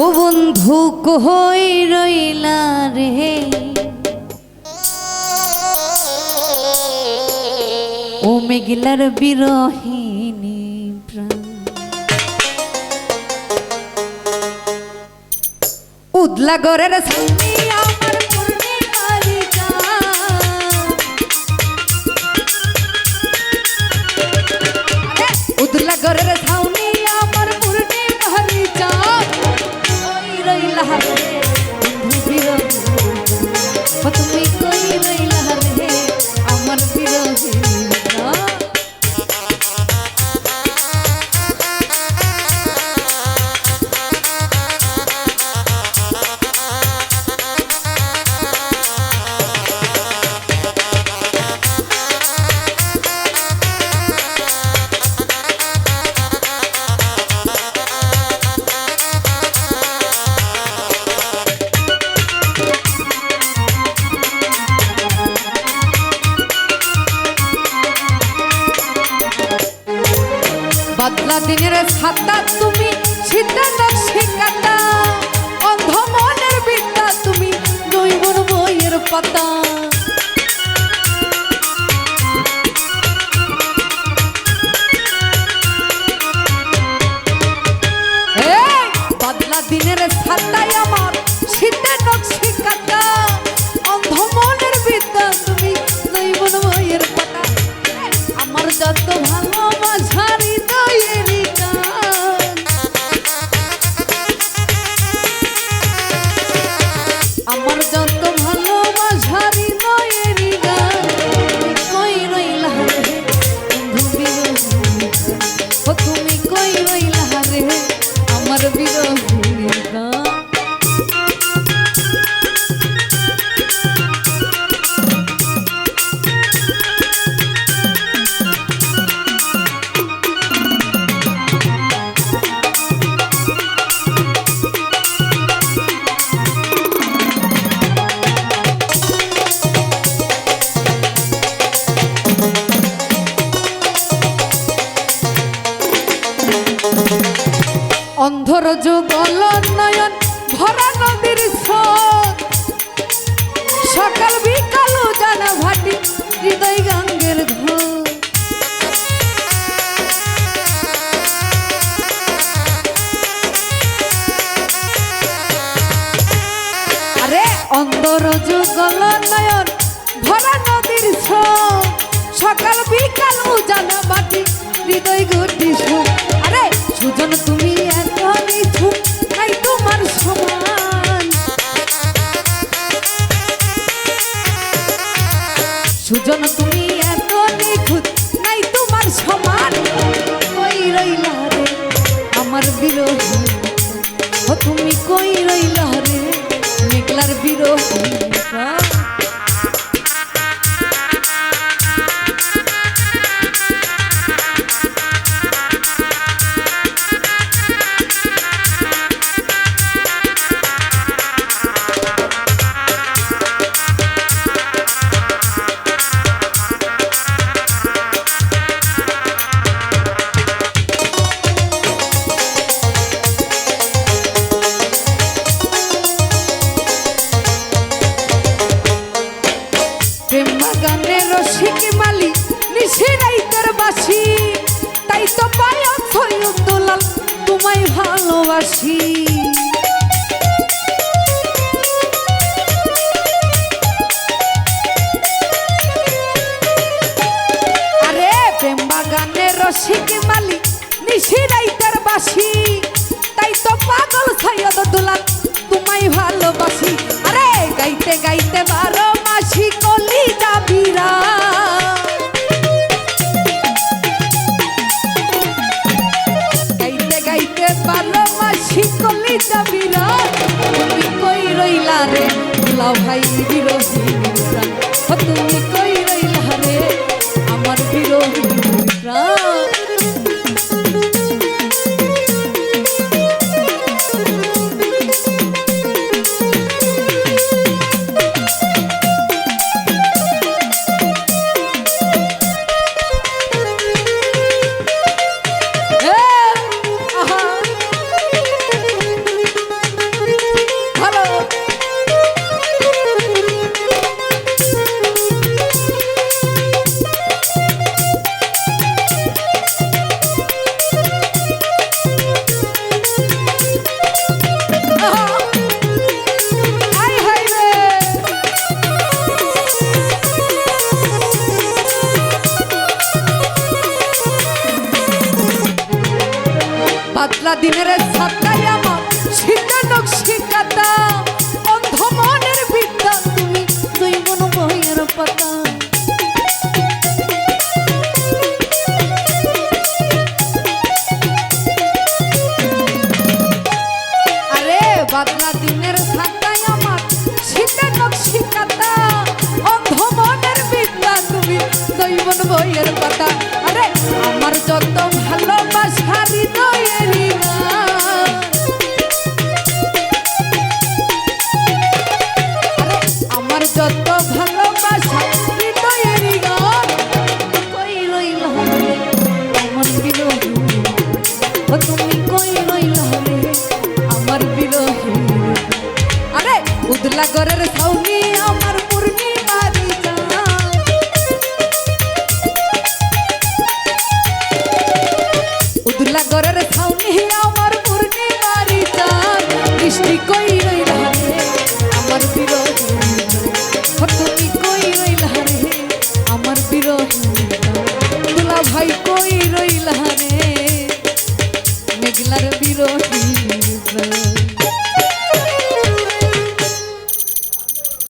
ও বন্ধু কই রইলা রে? ও মেঘলার বিরহিনী প্রাণ। উদলা গরের সামনে বদলা দিনের ছাতা তুমি সিদ্ধা নকশি কাটা। অন্ধ মনের বিদ্যা তুমি দৈবর বইয়ের পাতা। অন্ধর যুগল নয়ন, ভরা নদীর সকাল বিকাল জানা ভাটি, হৃদয় গঙ্গের আরে অন্ধর যুগল নয়ন, ভরা নদীর সকাল বিকাল জানা তো পায়া সৈয়দুলাল তোমায় ভালোবাসি। কলি যাবিরা তুমি কই রইলা রে? লাও ভাই প্রাণ তুমি কই আমার বিরোহী পাতলা দিনের ছাতায় আমার। শীতা নকশি কাতা অন্ধ মনের বিদ্যা তুমি তুই মন বইয়ের পাতা। আরে বাদলা সাগরের সাউনি আমার পূর্ণিমার উদুল্লা গরের সাউনি আমার পূর্ণিমার চাঁদ মিষ্টি কই রইলা রে আমার বিরোধী তুমি কই রইলা রে আমার বিরোহী দুলা ভাই কই রইলা